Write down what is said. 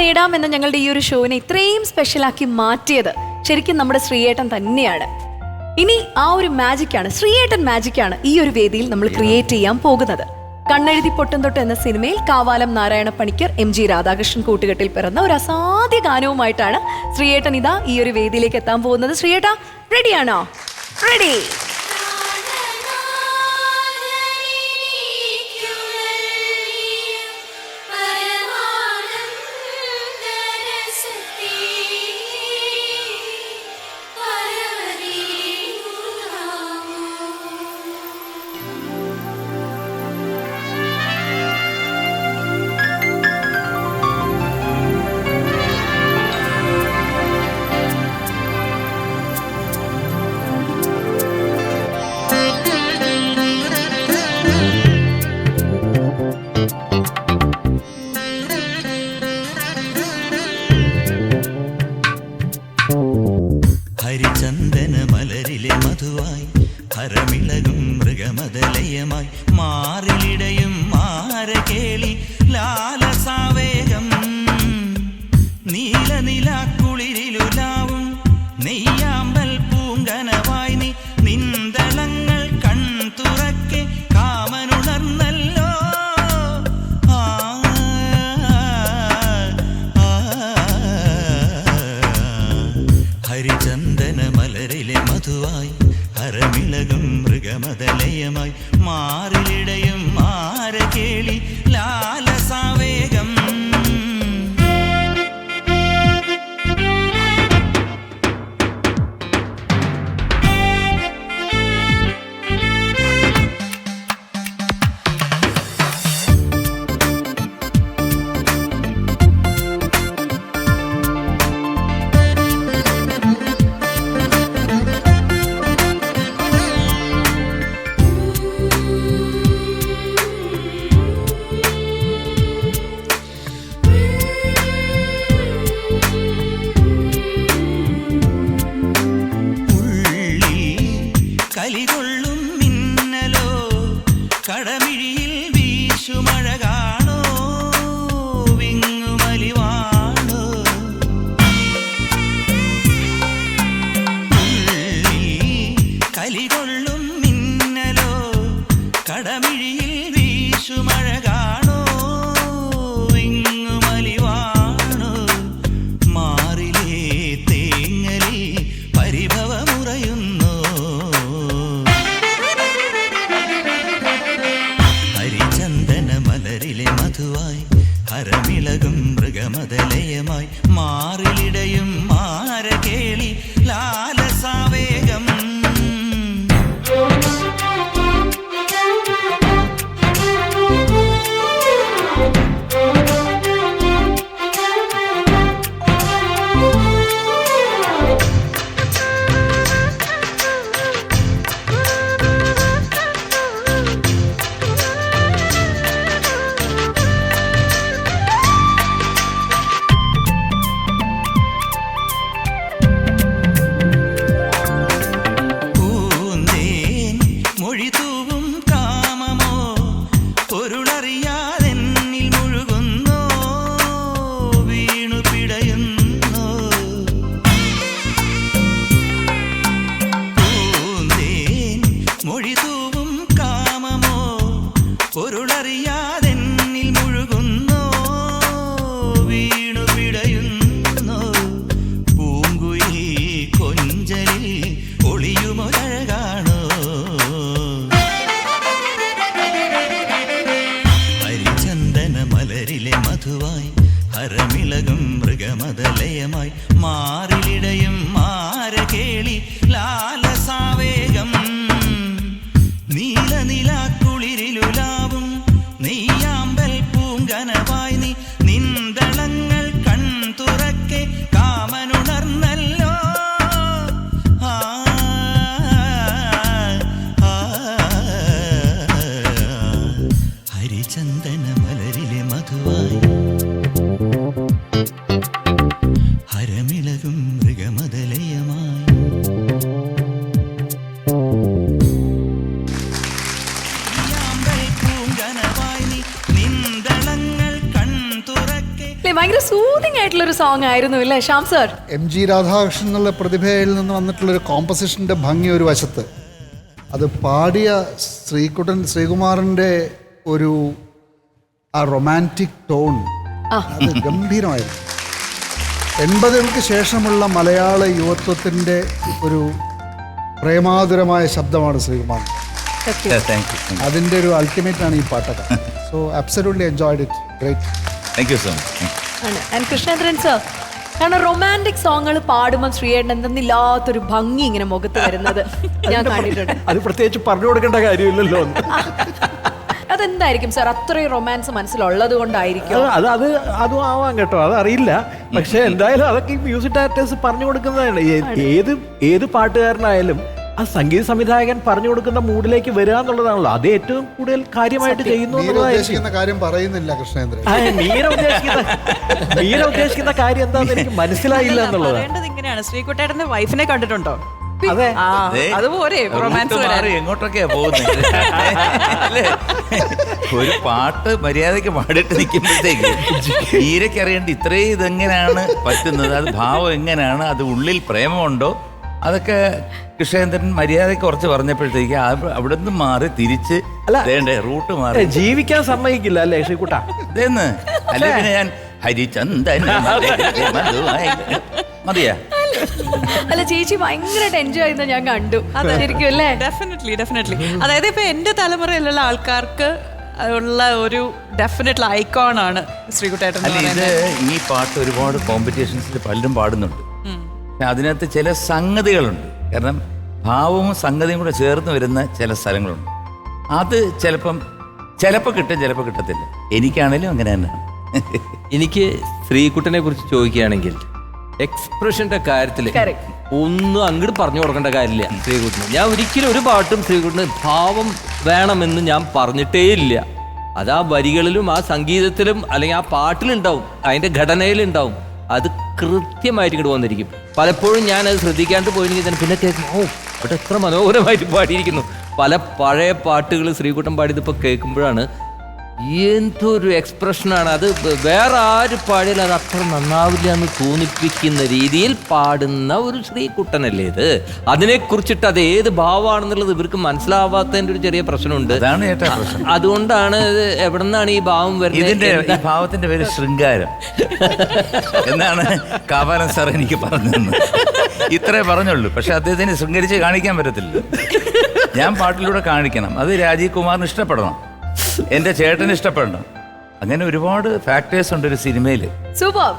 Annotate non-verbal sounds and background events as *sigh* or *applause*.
നേടാം എന്ന ഞങ്ങളുടെ ഈ ഒരു ഷോവിനെ ഇത്രയും സ്പെഷ്യലാക്കി മാറ്റിയത് ശരിക്കും നമ്മുടെ ശ്രീയേട്ടൻ തന്നെയാണ്. ഇനി ആ ഒരു മാജിക്കാണ് ശ്രീയേട്ടൻ മാജിക്കാണ് ഈ ഒരു വേദിയിൽ നമ്മൾ ക്രിയേറ്റ് ചെയ്യാൻ പോകുന്നത്. കണ്ണെഴുതി പൊട്ടും തൊട്ട് എന്ന സിനിമയിൽ കാവാലം നാരായണ പണിക്കർ എം ജി രാധാകൃഷ്ണൻ കൂട്ടുകെട്ടിൽ പിറന്ന ഒരു അസാധ്യ ഗാനവുമായിട്ടാണ് ശ്രീയേട്ടൻ ഇതാ ഈ ഒരു വേദിയിലേക്ക് എത്താൻ പോകുന്നത്. ശ്രീയേട്ട റെഡിയാണോ റെഡി നിലാക്കുളിരിലുലാവും. നെയ്യാമ്പൽ പൂങ്കനവായി നീ നിന്തളങ്ങൾ കൺ തുറക്കെ കാമനുണർന്നല്ലോ ഹരിചന്ദന മലരിലെ മധുവായി ഒളിയുമൊരഴകാണോ സൂതിങ് ആയിട്ടുള്ള ഒരു സോങ് ആയിരുന്നു അല്ലേ? Shyam sir M G Radhakrishnan എന്നുള്ള പ്രതിഭയിൽ നിന്ന് വന്നിട്ടുള്ള ഒരു കോമ്പസിഷന്റെ ഭംഗി ഒരു വശത്ത്. അത് പാടിയ ശ്രീകുട്ടൻ ശ്രീകുമാറിന്റെ ഒരു ആ റൊമാന്റിക് ടോൺ അത് ഗംഭീരമായിരുന്നു. എൺപതുകൾക്ക് ശേഷമുള്ള മലയാള യുവത്വത്തിന്റെ ഒരു പ്രേമാതുരമായ ശബ്ദമാണ് ശ്രീകുമാർ അതിന്റെ ഒരു അൾട്ടിമേറ്റ് ആണ് ഈ പാട്ടൊക്കെ. So absolutely enjoyed it great thank you so much ആണ്. ആൻഡ് കൃഷ്ണേന്ദ്രൻ സർ കാരണം റൊമാന്റിക് സോങ്ങുകൾ പാടുമ്പോൾ ശ്രീയേട്ടൻ എന്തെന്നില്ലാത്തൊരു ഭംഗി ഇങ്ങനെ മുഖത്ത് വരുന്നത് *laughs* ഞാൻ കണ്ടിട്ടുണ്ട്. അത് പ്രത്യേകിച്ച് പറഞ്ഞു കൊടുക്കേണ്ട കാര്യമില്ലല്ലോ. *laughs* അതെന്തായിരിക്കും സർ അത്രയും റൊമാൻസ് മനസ്സിലുള്ളത് കൊണ്ടായിരിക്കും. അത് അത് അത് ആവാം കേട്ടോ. അതറിയില്ല പക്ഷെ എന്തായാലും അതൊക്കെ മ്യൂസിക് ഡയറക്ടേഴ്സ് പറഞ്ഞു കൊടുക്കുന്നതാണ്. ഏത് ഏത് പാട്ടുകാരനായാലും ആ സംഗീത സംവിധായകൻ പറഞ്ഞു കൊടുക്കുന്ന മൂഡിലേക്ക് വരിക എന്നുള്ളതാണല്ലോ. അത് ഏറ്റവും കൂടുതൽ കാര്യമായിട്ട് ചെയ്യുന്നു ഉദ്ദേശിക്കുന്ന കാര്യം പറയുന്നില്ല കൃഷ്ണേന്ദ്രൻ. ആ, മീര ഉദ്ദേശിക്കുന്ന മീര ഉദ്ദേശിക്കുന്ന കാര്യം എന്താന്ന് എനിക്ക് മനസ്സിലായില്ല എന്നുള്ളത്. ഇങ്ങനെയാണ്. ശ്രീകുട്ടേട്ടന്റെ വൈഫിനെ കണ്ടിട്ടുണ്ടോ? അതെ. അതുപോലെ റൊമാൻസ് എങ്ങോട്ടൊക്കെയാ പോകുന്നത്? ഒരു പാട്ട് മര്യാദയ്ക്ക് പാടിട്ട് നിൽക്കുമ്പോഴത്തേക്ക് ഈരയ്ക്ക് അറിയേണ്ട ഇത്രയും ഇതെങ്ങനെയാണ് പറ്റുന്നത്? അത് ഭാവം എങ്ങനെയാണ് അത് ഉള്ളിൽ പ്രേമമുണ്ടോ? അതൊക്കെ കൃഷ്ണേന്ദ്രൻ മര്യാദയ്ക്ക് കുറച്ച് പറഞ്ഞപ്പോഴത്തേക്ക് അവിടെ അവിടുന്ന് മാറി തിരിച്ച്. വേണ്ടേ റൂട്ട് മാറി. ജീവിക്കാൻ സമ്മതിക്കില്ല അല്ലേ ശ്രീകുട്ട? ഇതെന്ന്? അല്ലെ? പിന്നെ ഞാൻ ഹരിചന്ദൻ. മതിയാ? അല്ല ചേച്ചി ഭയങ്കര എൻജോയ് ചെയ്യുന്ന ഞാൻ കണ്ടു. അതായിരിക്കും അല്ലേ? ഡെഫിനറ്റ്ലി ഡെഫിനറ്റ്ലി അതായത് ഇപ്പൊ എന്റെ തലമുറയിലുള്ള ആൾക്കാർക്ക് ഉള്ള ഒരു ഡെഫിനറ്റ് ഐക്കോൺ ആണ് ശ്രീകുട്ടേട്ടൻ ഈ പാട്ട് ഒരുപാട് കോമ്പറ്റീഷൻസിൽ പലരും പാടുന്നുണ്ട്. അതിനകത്ത് ചില സംഗതികളുണ്ട്. കാരണം ഭാവവും സംഗതിയും കൂടെ ചേർന്ന് വരുന്ന ചില സ്ഥലങ്ങളുണ്ട്. അത് ചിലപ്പം ചിലപ്പോൾ കിട്ടും ചിലപ്പോൾ കിട്ടത്തില്ല. എനിക്കാണേലും അങ്ങനെ തന്നെയാണ് എനിക്ക് ശ്രീകുട്ടനെ കുറിച്ച് ചോദിക്കുകയാണെങ്കിൽ എക്സ്പ്രഷന്റെ കാര്യത്തിൽ ഒന്നും അങ്ങോട്ട് പറഞ്ഞു കൊടുക്കേണ്ട കാര്യമില്ല ശ്രീകുട്ടന്. ഞാൻ ഒരിക്കലും ഒരു പാട്ടും ശ്രീകുട്ടന് ഭാവം വേണമെന്ന് ഞാൻ പറഞ്ഞിട്ടേ ഇല്ല അത് ആ വരികളിലും ആ സംഗീതത്തിലും അല്ലെങ്കിൽ ആ പാട്ടിലുണ്ടാവും. അതിന്റെ ഘടനയിലുണ്ടാവും. അത് കൃത്യമായിട്ട് ഇങ്ങോട്ട് വന്നിരിക്കും. പലപ്പോഴും ഞാൻ അത് ശ്രദ്ധിക്കാണ്ട് പോയിരുന്നെങ്കിൽ തന്നെ. പിന്നെ കേൾക്കും ഓ ഇവിടെ എത്ര മനോഹരമായിട്ട് പാടിയിരിക്കുന്നു. പല പഴയ പാട്ടുകൾ ശ്രീകുട്ടൻ പാടിയതിപ്പോൾ കേൾക്കുമ്പോഴാണ് എന്തൊരു എക്സ്പ്രഷനാണ് അത് വേറെ ആര് പാടിയാലും അത് അത്ര നന്നാവില്ല എന്ന് തോന്നിപ്പിക്കുന്ന രീതിയിൽ പാടുന്ന ഒരു ശ്രീകുട്ടനല്ലേ ഇത്. അതിനെ കുറിച്ചിട്ട് അത് ഏത് ഭാവമാണെന്നുള്ളത് ഇവർക്ക് മനസ്സിലാവാത്തതിന്റെ ഒരു ചെറിയ പ്രശ്നമുണ്ട്. അതുകൊണ്ടാണ് എവിടുന്നാണ് എവിടെ നിന്നാണ് ഈ ഭാവം വരുന്നത്? ഭാവത്തിന്റെ പേര് ശൃംഗാരം. എന്നാണ് കാവാലൻ സാർ എനിക്ക് പറഞ്ഞു ഇത്രേ പറഞ്ഞുള്ളൂ. പക്ഷെ അദ്ദേഹത്തിന് ശൃംഗരിച്ച് കാണിക്കാൻ പറ്റത്തില്ല. ഞാൻ പാട്ടിലൂടെ കാണിക്കണം. അത് രാജീവ് കുമാറിന് ഇഷ്ടപ്പെടണം. എന്റെ ചേട്ടന് ഇഷ്ടപ്പെടണം. അങ്ങനെ ഒരുപാട് ഫാക്ടേഴ്സ് ഉണ്ട് ഒരു സിനിമയിൽ സൂപ്പർ.